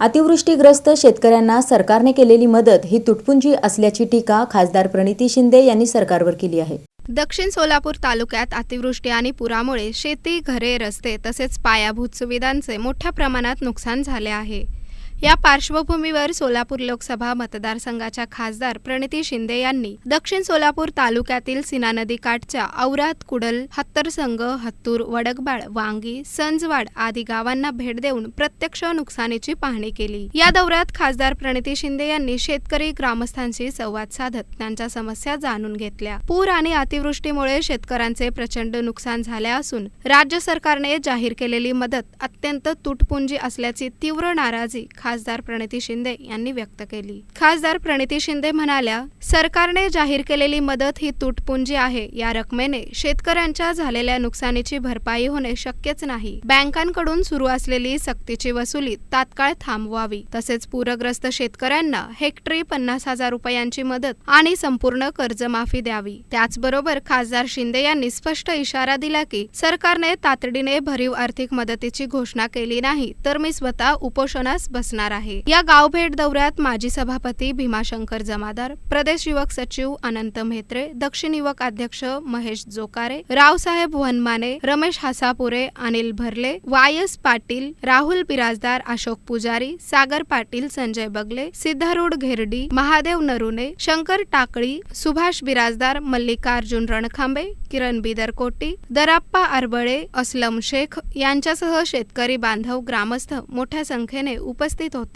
अतिवृष्टीग्रस्त शेतकऱ्यांना सरकारने केलेली मदत ही तुटपुंजी असल्याची टीका खासदार प्रणिती शिंदे यांनी सरकारवर केली आहे. दक्षिण सोलापूर तालुक्यात अतिवृष्टी आणि पुरामुळे शेती घरे रस्ते तसेच पायाभूत सुविधांचे मोठ्या प्रमाणात नुकसान झाले आहे. या पार्श्वभूमीवर सोलापूर लोकसभा मतदारसंघाच्या खासदार प्रणिती शिंदे यांनी दक्षिण सोलापूर तालुक्यातील सीना नदी काठच्या औरात कुडल हत्तरसंग हत्तूर वडकबाळ वांगी संजवाड आदी गावांना भेट देऊन प्रत्यक्ष नुकसानीची पाहणी केली. या दौऱ्यात खासदार प्रणिती शिंदे यांनी शेतकरी ग्रामस्थांशी संवाद साधत त्यांच्या समस्या जाणून घेतल्या. पूर आणि अतिवृष्टीमुळे शेतकऱ्यांचे प्रचंड नुकसान झाले असून राज्य सरकारने जाहीर केलेली मदत अत्यंत तुटपुंजी असल्याची तीव्र नाराजी खासदार प्रणिती शिंदे यांनी व्यक्त केली. खासदार प्रणिती शिंदे म्हणाल्या सरकारने जाहीर केलेली मदत ही तुटपुंजी आहे. या रकमेने शेतकऱ्यांच्या झालेल्या नुकसानीची भरपाई होणे शक्यच नाही. बँकांकडून सुरू असलेली सक्तीची वसुली तात्काळ थांबवावी. तसेच पूरग्रस्त शेतकऱ्यांना हेक्टरी पन्नास हजार रुपयांची मदत आणि संपूर्ण कर्जमाफी द्यावी. त्याचबरोबर खासदार शिंदे यांनी स्पष्ट इशारा दिला की सरकारने तातडीने भरीव आर्थिक मदतीची घोषणा केली नाही तर मी स्वतः उपोषणास बसणार आहे. या गावभेट दौऱ्यात माजी सभापती भीमाशंकर जमादार प्रदेश युवक सचिव अनंत म्हेत्रे दक्षिण युवक अध्यक्ष महेश जोकारे रावसाहेब वनमाने रमेश हासापुरे अनिल भरले वायस पाटील राहुल बिराजदार अशोक पुजारी सागर पाटील संजय बगले सिद्धारूढ घेरडी महादेव नरुने शंकर टाकळी सुभाष बिराजदार मल्लिकार्जुन रणखांबे किरण बिदरकोटी दराप्पा अरबळे असलम शेख यांच्यासह शेतकरी बांधव ग्रामस्थ मोठ्या संख्येने उपस्थित 態度